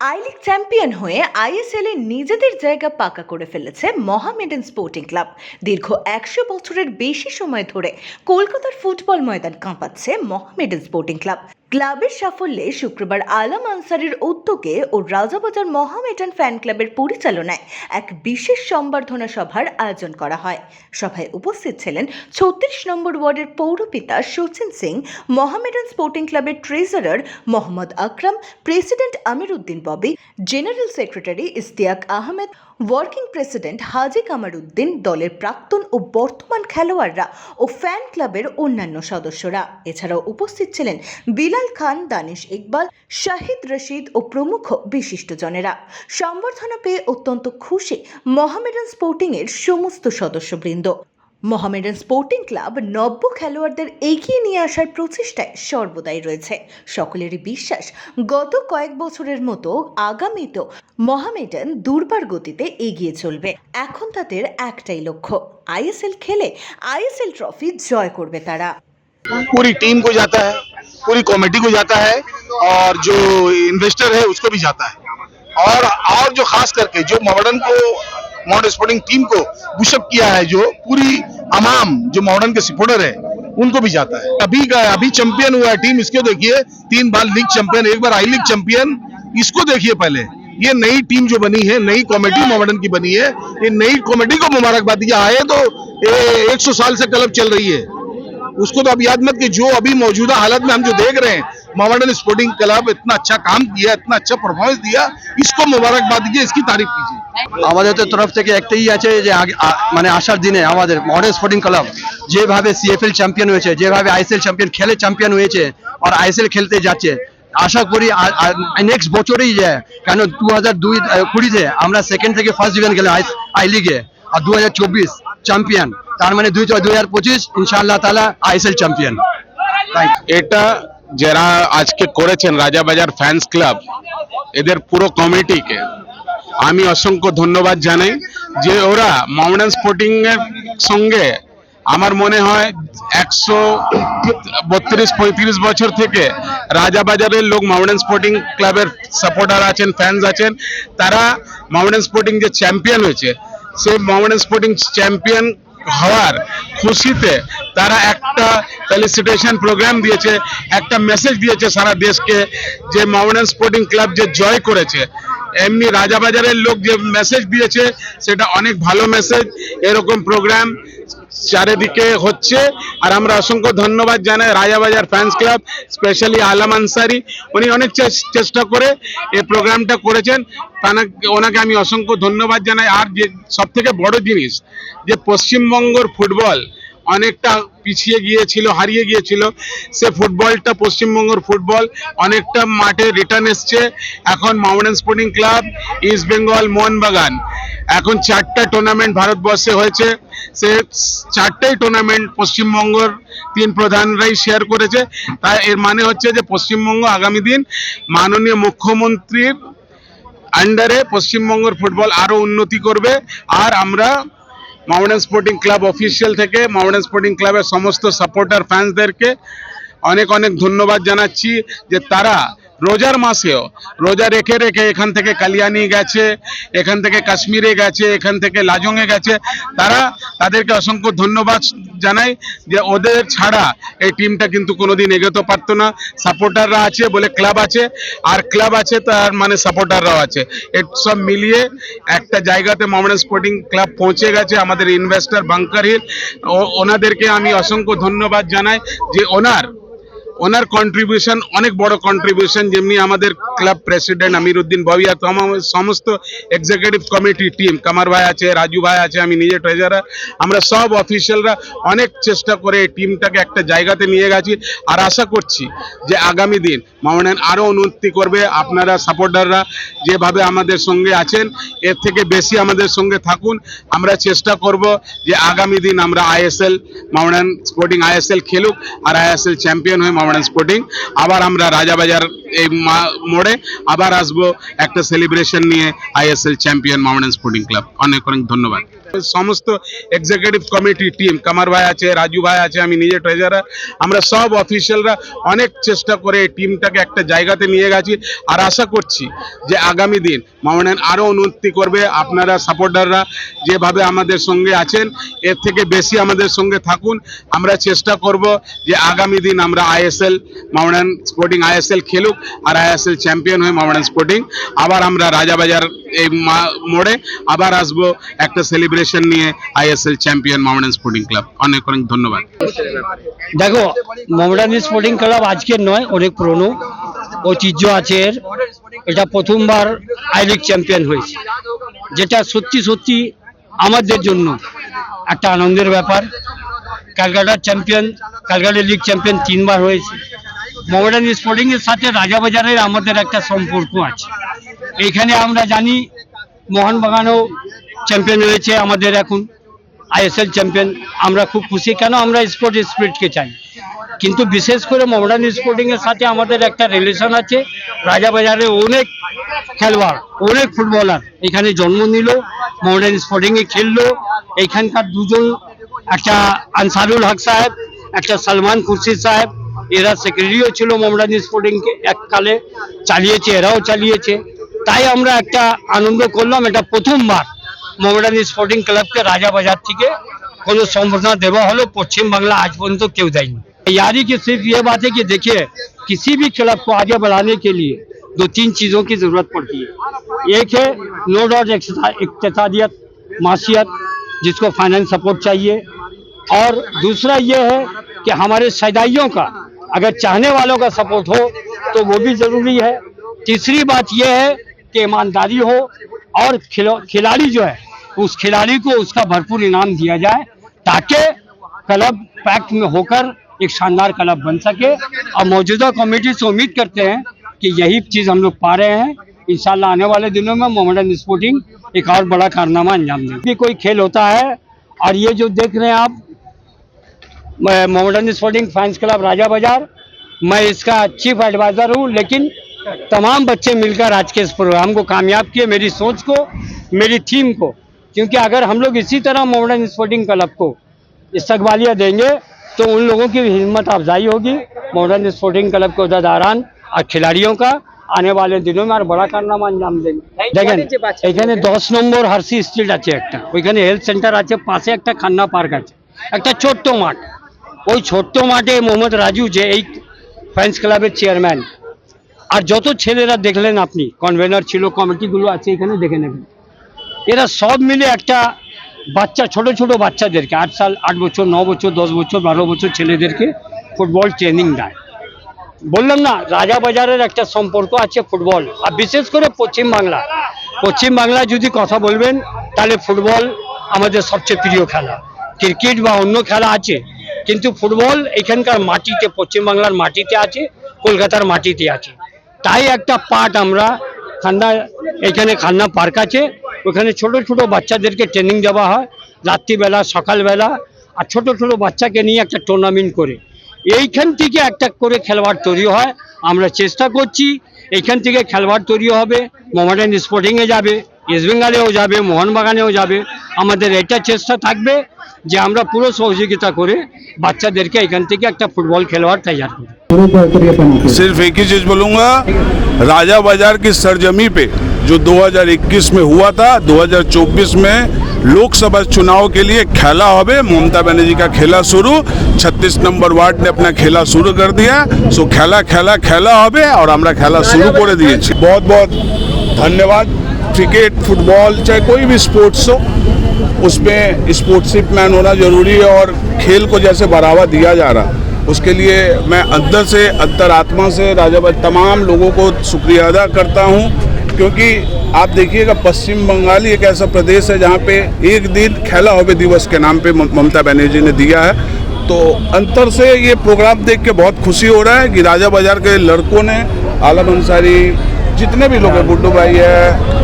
I league champion হয়ে ISL এ নিজেদের জায়গা পাকা করে ফেলেছে মহামেডান স্পোর্টিং ক্লাব দীর্ঘ একশো বছরের বেশি সময় ধরে কলকাতার ফুটবল ময়দান কাঁপাচ্ছে মহামেডান স্পোর্টিং ক্লাব ক্লাবের সাফল্যে শুক্রবার আলম আনসারের উদ্যোগে ও রাজাবাজার মহামেডান ফ্যান ক্লাবের পরিচালনায় এক বিশেষ সম্বর্ধনা সভার আয়োজন করা হয়। সভায় উপস্থিত ছিলেন ছত্রিশ নম্বর ওয়ার্ডের পৌরপিতা সচিন সিং, মহামেডান স্পোর্টিং ক্লাবের treasurer Mohammad Akram, president Amir Uddin Bobby, general secretary Istiaque Ahmed working president Haji Kamar Uddin দলের প্রাক্তন ও বর্তমান খেলোয়াড়রা ও ফ্যান ক্লাবের অন্যান্য সদস্যরা। এছাড়াও উপস্থিত ছিলেন বিলাল খান, দানিশ ইকবাল, শাহিদ রশিদ ও প্রমুখ বিশিষ্টজনেরা। সম্বর্ধনা পেয়ে অত্যন্ত খুশি মহামেডান স্পোর্টিংয়ের সমস্ত সদস্যবৃন্দ। মোহামেডান স্পোর্টিং ক্লাব নব্য খেলোয়াড়দের এগিয়ে নিয়ে আসার প্রচেষ্টায় সর্বদাই রয়েছে সকলেরই বিশ্বাস গত কয়েক বছরের মতো আগামীতেও মোহামেডান দুর্বার গতিতে এগিয়ে চলবে এখন তাদের একটাই লক্ষ্য আইএসএল খেলে আইএসএল ট্রফি জয় করবে তারা पूरी टीम को जाता है पूरी कमेटी को जाता है और जो इन्वेस्टर है उसको भी जाता है और और जो खास करके जो मॉडर्न को मॉडर्न स्पोर्टिंग टीम को बुशअप किया है जो पूरी अमाम, जो मॉडर्न के सपोर्टर है, उनको भी जाता है। अभी का, अभी चैंपियन हुआ है टीम इसको देखिए, तीन बार लीग चैंपियन एक बार आई लीग चैंपियन इसको देखिए पहले। ये नई टीम जो बनी है, नई कॉमेडी मॉडर्न की बनी है, ये नई कॉमेडी को मुबारकबाद ये आए तो एक सौ साल से क्लब चल रही है। उसको तो अब याद मत कि जो अभी मौजूदा हालत में हम जो देख रहे हैं मोहम्मदन स्पोर्टिंग क्लब इतना अच्छा काम किया इतना अच्छा परफॉर्मेंस दिया इसको मुबारकबाद दीजिए इसकी तारीफ कीजिए আমাদের তো তরফ থেকে একটাই আছে যে আগে- আ- মানে আসার দিনে আমাদের মডার্ন স্পোর্টিং ক্লাব যেভাবে সিএফএল চ্যাম্পিয়ন হয়েছে যেভাবে আইএসএল চ্যাম্পিয়ন খেলে চ্যাম্পিয়ন হয়েছে আর আইএসএল খেলতে যাচ্ছে আশা করি নেক্সট বছরেই যায় কেন দু হাজার দুই কুড়িতে আমরা সেকেন্ড থেকে ফার্স্ট ডিভিশন গেলাম আই লিগে আর দু হাজার চব্বিশ চ্যাম্পিয়ন তার মানে দুই দুই হাজার পঁচিশ ইনশাআল্লাহ তালা আইএসএল চ্যাম্পিয়ন থ্যাংক এটা যারা আজকে করেছেন রাজাবাজার ফ্যান্স ক্লাব এদের পুরো কমিটিকে আমি অসংখ্য ধন্যবাদ জানাই যে ওরা মাউন্টেন স্পোর্টিং এর সঙ্গে আমার মনে হয় একশো বত্রিশ, পঁয়ত্রিশ বছর থেকে রাজাবাজারের লোক মাউন্টেন স্পোর্টিং ক্লাবের সাপোর্টার আছেন ফ্যান্স আছেন। তারা মাউন্টেন স্পোর্টিং যে চ্যাম্পিয়ন হয়েছে সেই মাউন্টেন স্পোর্টিং চ্যাম্পিয়ন হওয়ার খুশিতে তারা একটা ফেলিসিটেশন প্রোগ্রাম দিয়েছে, একটা মেসেজ দিয়েছে সারা দেশকে যে মাউন্টেন স্পোর্টিং ক্লাব যে জয় করেছে। এমনি রাজাবাজারের লোক যে মেসেজ দিয়েছে, সেটা অনেক ভালো মেসেজ এরকম প্রোগ্রাম চারিদিকে হচ্ছে। আর আমরা অসংখ্য ধন্যবাদ জানাই Rajabazar fans club specially Alam Ansari. উনি অনেক চেষ্টা করে এই প্রোগ্রামটা করেছেন। ওনাকে আমি অসংখ্য ধন্যবাদ জানাই। আর যে সব থেকে বড় জিনিস, যে পশ্চিমবঙ্গর ফুটবল অনেকটা পিছিয়ে গিয়েছিল, হারিয়ে গিয়েছিল, সে ফুটবলটা পশ্চিমবঙ্গের ফুটবল অনেকটা মাঠে রিটার্ন এসছে। এখন Mohammedan Sporting Club East Bengal Mohun Bagan. এখন চারটা টুর্নামেন্ট ভারতবর্ষে হয়েছে। সে চারটেই টুর্নামেন্ট পশ্চিমবঙ্গর তিন প্রধানরাই শেয়ার করেছে। তাই এর মানে হচ্ছে যে পশ্চিমবঙ্গ আগামী দিন মাননীয় মুখ্যমন্ত্রীর আন্ডারে পশ্চিমবঙ্গের ফুটবল আরও উন্নতি করবে। আর আমরা মাউন্টেন স্পোর্টিং ক্লাব অফিসিয়াল থেকে মাউন্টেন স্পোর্টিং ক্লাবের সমস্ত সাপোর্টার ফ্যান্সদেরকে অনেক অনেক ধন্যবাদ জানাচ্ছি যে তারা রোজার মাসেও। রোজা রেখে রেখে এখান থেকে কালিয়ানি গেছে, এখান থেকে কাশ্মীরে গেছে, এখান থেকে লাজংয়ে গেছে। তারা তাদেরকে অসংখ্য ধন্যবাদ জানাই যে ওদের ছাড়া এই টিমটা কিন্তু কোনোদিন এগোতে পারতো না। সাপোর্টাররা আছে বলে ক্লাব আছে, আর ক্লাব আছে তার মানে সাপোর্টাররাও আছে। সব মিলিয়ে একটা জায়গাতে মোহামেডান স্পোর্টিং ক্লাব পৌঁছে গেছে, আমাদের ইনভেস্টর বাংকার হিল ওনাদেরকে আমি অসংখ্য ধন্যবাদ জানাই যে ওনার ওনার কন্ট্রিবিউশন অনেক বড় কন্ট্রিবিউশন যেমনি আমাদের ক্লাব প্রেসিডেন্ট আমির উদ্দিন ভবিয়া সমস্ত এক্সিকিউটিভ কমিটি টিম কামার ভাই আছে, রাজু ভাই আছে, আমি নিজে ট্রেজারার আমরা সব অফিসিয়ালরা অনেক চেষ্টা করে এই টিমটাকে একটা জায়গাতে নিয়ে গেছি। আর আশা করছি যে আগামী দিন মামনান আরও উন্নতি করবে আপনারা সাপোর্টাররা যেভাবে আমাদের সঙ্গে আছেন, এর থেকে বেশি আমাদের সঙ্গে থাকুন। আমরা চেষ্টা করব যে আগামী দিন আমরা আইএসএল মামনান স্পোর্টিং আইএসএল খেলুক, আর আইএসএল চ্যাম্পিয়ন হয়ে মামনান স্পোর্টিং আবার আমরা রাজাবাজার এই মোড়ে আবার আসব একটা সেলিব্রেশন নিয়ে ISL champion Mohammedan Sporting Club অনেক অনেক ধন্যবাদ। সমস্ত এক্সিকিউটিভ কমিটি টিম কামার ভাই আছে রাজু ভাই আছে, আমি নিজে ট্রেজারার আমরা সব অফিসিয়ালরা অনেক চেষ্টা করে এই টিমটাকে একটা জায়গাতে নিয়ে গেছি। আর আশা করছি যে আগামী দিন মামনান আরও উন্নতি করবে আপনারা সাপোর্টাররা যেভাবে আমাদের সঙ্গে আছেন, এর থেকে বেশি আমাদের সঙ্গে থাকুন। আমরা চেষ্টা করব যে আগামী দিন আমরা আইএসএল মামনান স্পোর্টিং আইএসএল খেলুক আর আইএসএল চ্যাম্পিয়ন হয়ে মামনান স্পোর্টিং আবার আমরা রাজাবাজার এই মোড়ে আবার আসব একটা সেলিব্রেশন নিয়ে আইএসএল চ্যাম্পিয়ন মামনান স্পোর্টিং ক্লাব। অনেক অনেক ধন্যবাদ। দেখো মোহামেডান স্পোর্টিং ক্লাব আজকের নয়, অনেক পুরনো। ঐতিহ্য আছে এটা প্রথমবার আই লিগ চ্যাম্পিয়ন হয়েছে। যেটা সত্যি সত্যি আমাদের জন্য একটা আনন্দের ব্যাপার। ক্যালকাটার চ্যাম্পিয়ন, ক্যালকাটা লিগ চ্যাম্পিয়ন তিনবার হয়েছে। মোহামেডান স্পোর্টিং এর সাথে রাজাবাজারের আমাদের একটা সম্পর্ক আছে। এখানে আমরা জানি, মোহনবাগানও চ্যাম্পিয়ন হয়েছে আমাদের এখন আইএসএল চ্যাম্পিয়ন আমরা খুব খুশি। কেন আমরা স্পোর্ট স্পিরিটকে চাই? কিন্তু বিশেষ করে মডার্ন স্পোর্টিং এর সাথে আমাদের একটা রিলেশন আছে। রাজাবাজারে অনেক খেলোয়াড়, অনেক ফুটবলার এখানে জন্ম নিল মডার্ন স্পোর্টিং এ খেললো। এখানকার দুজন একটা আনসারুল হক সাহেব, একটা সালমান খুরশিদ সাহেব, এরা সেক্রেটারিও ছিল মডার্ন স্পোর্টিং কে এককালে। চালিয়েছে, এরাও চালিয়েছে। তাই আমরা একটা আনন্দ করলাম, এটা প্রথমবার। মোহামেডান স্পোর্টিং ক্লাবকে राजाबाजार থেকে কোনো সম্বর্ধনা দেওয়া হলো পশ্চিম বাংলা আজ পর্যন্ত কেউ দেয়নি यारी की सिर्फ ये बात है कि देखिए किसी भी क्लब को आगे बढ़ाने के लिए दो तीन चीज़ों की ज़रूरत पड़ती है एक है नो डाउट इकतसादियत माशियत जिसको फाइनेंस सपोर्ट चाहिए और दूसरा ये है कि हमारे सैदाइयों का अगर चाहने वालों का सपोर्ट हो तो वो भी ज़रूरी है तीसरी बात यह है कि ईमानदारी हो और खिलो- खिलाड़ी जो है उस खिलाड़ी को उसका भरपूर इनाम दिया जाए ताकि क्लब पैक्ट में होकर एक शानदार क्लब बन सके। और मौजूदा कमेटी से उम्मीद करते हैं कि यही चीज़ हम लोग पा रहे हैं। इंशाल्लाह आने वाले दिनों में मोहम्मदन स्पोर्टिंग एक और बड़ा कारनामा अंजाम देंगे। कोई खेल होता है और ये जो देख रहे हैं आप Mohammedan Sporting fans club Raja Bazar, मैं इसका चीफ एडवाइजर हूँ, लेकिन तमाम बच्चे मिलकर आज के इस प्रोग्राम को कामयाब किए। मेरी सोच को, मेरी थीम को क्योंकि अगर हम लोग इसी तरह मोहम्मदन स्पोर्टिंग क्लब को इस्तकबालिया देंगे तो उन लोगों की हिम्मत अफजाई होगी मोहम्मदन स्पोर्टिंग क्लब के उदाहरण और खिलाड़ियों का आने वाले दिनों में আর বড় কারনামা আঞ্জাম দেন দেখেন এখানে দশ নম্বর হার্সি স্ট্রিট আছে একটা ওইখানে হেলথ সেন্টার আছে পাশে একটা খান্না পার্ক আছে একটা ছোট্ট মাঠ ওই ছোট্ট মাঠে মোহাম্মদ রাজু যে এই ফ্যান্স ক্লাবের চেয়ারম্যান আর যত ছেলেরা দেখলেন আপনি কনভেনার ছিল কমিটিগুলো আছে এখানে দেখে নেবেন এরা সব মিলে একটা বাচ্চা, ছোট ছোট বাচ্চাদেরকে, আট সাল, আট বছর, ন বছর, দশ বছর, বারো বছর ছেলেদেরকে ফুটবল ট্রেনিং দেয়। বললাম না রাজাবাজারের একটা সম্পর্ক আছে ফুটবল, আর বিশেষ করে পশ্চিম বাংলা। পশ্চিম বাংলা যদি কথা বলবেন, তাহলে ফুটবল আমাদের সবচেয়ে প্রিয় খেলা। ক্রিকেট বা অন্য খেলা আছে, কিন্তু ফুটবল এখানকার মাটিতে পশ্চিমবাংলার মাটিতে আছে, কলকাতার মাটিতে আছে। তাই একটা পার্ট আমরা খান্না, এখানে খান্না পার্ক আছে ওখানে ছোট ছোট বাচ্চাদেরকে ট্রেনিং দেওয়া হয় রাত্রিবেলা সকালবেলা আর ছোট ছোট বাচ্চাকে নিয়ে একটা টুর্নামেন্ট করে এইখান থেকে একটা করে খেলোয়াড় তৈরি হয় আমরা চেষ্টা করছি এইখান থেকে খেলোয়াড় তৈরি হবে মোহামেডান স্পোর্টিংয়ে যাবে ইস্ট বেঙ্গলেও যাবে মোহনবাগানেও যাবে আমাদের এটা চেষ্টা থাকবে যে আমরা পুরো সহযোগিতা করে বাচ্চাদেরকে এখান থেকে একটা ফুটবল খেলোয়াড় তৈরি করি सिर्फ एक ही चीज बोलूंगा राजा बाज़ार की सरजमी पे, जो 2021 में हुआ था 2024 में लोकसभा चुनाव के लिए खेला होबे ममता बनर्जी का खेला शुरू 36 नंबर वार्ड ने अपना खेला शुरू कर दिया, सो खेला खेला खेला होबे और हमारा खेला शुरू कर दिए बहुत बहुत धन्यवाद, क्रिकेट, फुटबॉल, चाहे कोई भी स्पोर्ट्स हो, उसमें स्पोर्ट्सिप मैन होना ज़रूरी है और खेल को जैसे बढ़ावा दिया जा रहा। उसके लिए मैं अंदर से अंतरात्मा से राजा भाई तमाम लोगों को शुक्रिया अदा करता हूँ क्योंकि आप देखिएगा पश्चिम बंगाल एक ऐसा प्रदेश है जहाँ पे एक दिन खेला होवे दिवस के नाम पे ममता बनर्जी ने दिया है। तो अंतर से ये प्रोग्राम देख के बहुत खुशी हो रहा है कि राजा बाज़ार के लड़कों ने आलम अंसारी जितने भी लोग हैं गुड्डू भाई है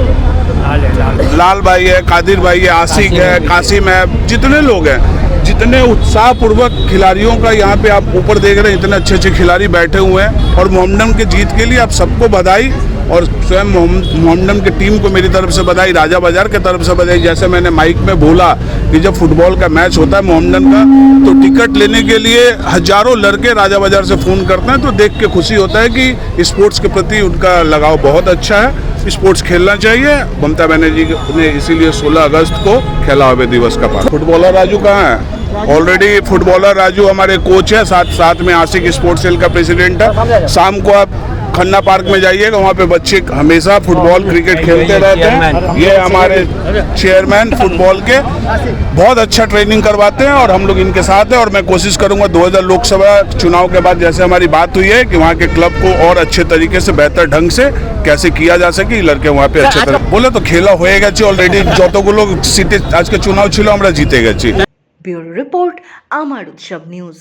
लाल भाई है कादिर भाई है आसिक है। कासिम है जितने लोग हैं जितने उत्साहपूर्वक खिलाड़ियों का यहाँ पे आप ऊपर देख रहे हैं, इतने अच्छे अच्छे खिलाड़ी बैठे हुए हैं। और मोहम्मदन के जीत के लिए आप सबको बधाई और स्वयं मोहम्मडन की टीम को मेरी तरफ़ से बधाई, राजा बाज़ार की तरफ़ से बधाई। जैसे मैंने माइक में बोला कि जब फुटबॉल का मैच होता है मोहम्मडन का तो टिकट लेने के लिए हज़ारों लड़के राजा बाज़ार से फ़ोन करते हैं तो देख के खुशी होता है कि स्पोर्ट्स के प्रति उनका लगाव बहुत अच्छा है। स्पोर्ट्स खेलना चाहिए। ममता बनर्जी ने इसीलिए 16 अगस्त को खेला हुए दिवस का पालन। फुटबॉलर राजू कहाँ है? ऑलरेडी फुटबॉलर राजू हमारे कोच है, साथ साथ में आशिक स्पोर्ट्स सेल का प्रेसिडेंट है। शाम को आप खन्ना पार्क में जाइएगा तो वहाँ पे बच्चे हमेशा फुटबॉल क्रिकेट खेलते रहते हैं। ये हमारे चेयरमैन फुटबॉल के बहुत अच्छा ट्रेनिंग करवाते हैं और हम लोग इनके साथ हैं और मैं कोशिश करूँगा 2000 लोकसभा चुनाव के बाद जैसे हमारी बात हुई है कि वहाँ के क्लब को और अच्छे तरीके से बेहतर ढंग से कैसे किया जा सके लड़के वहाँ पे अच्छे अच्छा, तरह बोले तो खेला हो গেছে लोग যতগুলো आज के चुनाव ছিল हमारा জিতে গেছি ब्यूरो रिपोर्ट আমার उत्सव न्यूज़।